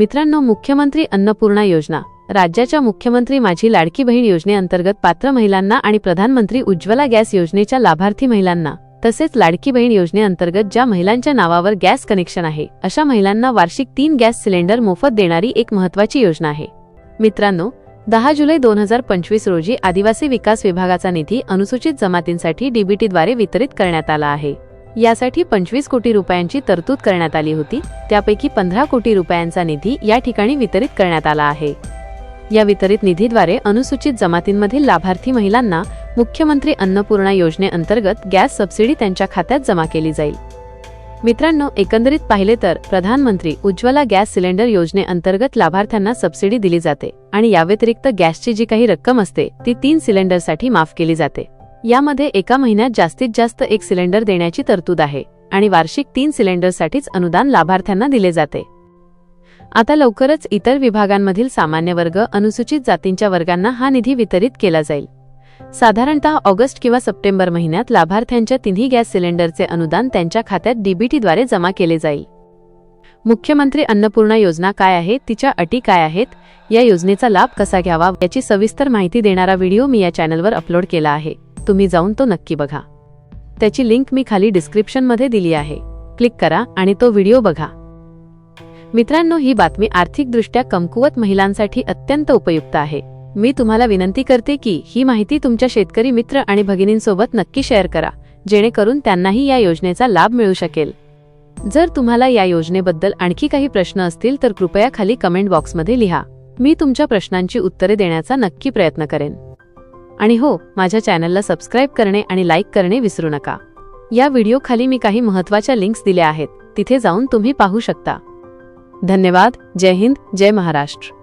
मित्रांनो मुख्यमंत्री अन्नपूर्णा योजना. राज्याच्या मुख्यमंत्री माझी लाडकी बहीण योजनेअंतर्गत पात्र महिलांना आणि प्रधानमंत्री उज्ज्वला गॅस योजनेच्या लाभार्थी महिलांना तसेच लाडकी बहीण योजनेअंतर्गत ज्या महिलांच्या नावावर गॅस कनेक्शन आहे अशा महिलांना वार्षिक तीन गॅस सिलेंडर मोफत देणारी एक महत्त्वाची योजना आहे. मित्रांनो दहा जुलै दोन हजार पंचवीस रोजी आदिवासी विकास विभागाचा निधी अनुसूचित जमातींसाठी डीबीटीद्वारे वितरित करण्यात आला आहे. यासाठी पंचवीस कोटी रुपयांची तरतूद करण्यात आली होती. त्यापैकी पंधरा कोटी रुपयांचा निधी या ठिकाणी वितरित करण्यात आला आहे. या वितरित निधीद्वारे अनुसूचित जमातींमधील लाभार्थी महिलांना मुख्यमंत्री अन्नपूर्णा योजनेअंतर्गत गॅस सबसिडी त्यांच्या खात्यात जमा केली जाईल. मित्रांनो एकंदरीत पाहिले तर प्रधानमंत्री उज्ज्वला गॅस सिलेंडर योजनेअंतर्गत लाभार्थ्यांना सबसिडी दिली जाते आणि याव्यतिरिक्त गॅसची जी काही रक्कम असते ती तीन सिलेंडरसाठी माफ केली जाते. यामध्ये एका महिन्यात जास्तीत जास्त एक सिलेंडर देण्याची तरतूद आहे आणि वार्षिक तीन सिलेंडरसाठीच अनुदान लाभार्थ्यांना दिले जाते. आता लवकरच इतर विभागांमधील सामान्य वर्ग अनुसूचित जातींच्या वर्गांना हा निधी वितरित केला जाईल. साधारणतः ऑगस्ट किंवा सप्टेंबर महिन्यात लाभार्थ्यांच्या तिन्ही गॅस सिलेंडरचे अनुदान त्यांच्या खात्यात डीबीटीद्वारे जमा केले जाईल. मुख्यमंत्री अन्नपूर्णा योजना काय आहे तिच्या अटी काय आहेत या योजनेचा लाभ कसा घ्यावा याची सविस्तर माहिती देणारा व्हिडिओ मी या चॅनलवर अपलोड केला आहे. तुम्ही जाऊन तो नक्की बघा. त्याची लिंक मी खाली डिस्क्रिप्शनमध्ये दिली आहे. क्लिक करा आणि तो व्हिडिओ बघा. मित्रांनो ही बातमी आर्थिकदृष्ट्या कमकुवत महिलांसाठी अत्यंत उपयुक्त आहे. मी तुम्हाला विनंती करते की ही माहिती तुमच्या शेतकरी मित्र आणि भगिनींसोबत नक्की शेअर करा जेणेकरून त्यांनाही या योजनेचा लाभ मिळू शकेल. जर तुम्हाला या योजनेबद्दल आणखी काही प्रश्न असतील तर कृपया खाली कमेंट बॉक्समध्ये लिहा. मी तुमच्या प्रश्नांची उत्तरे देण्याचा नक्की प्रयत्न करेन. आणि हो माझ्या चॅनलला सबस्क्राईब करणे आणि लाईक करणे विसरू नका. या व्हिडिओ खाली मी काही महत्त्वाच्या लिंक्स दिल्या आहेत तिथे जाऊन तुम्ही पाहू शकता. धन्यवाद जय हिंद जय महाराष्ट्र.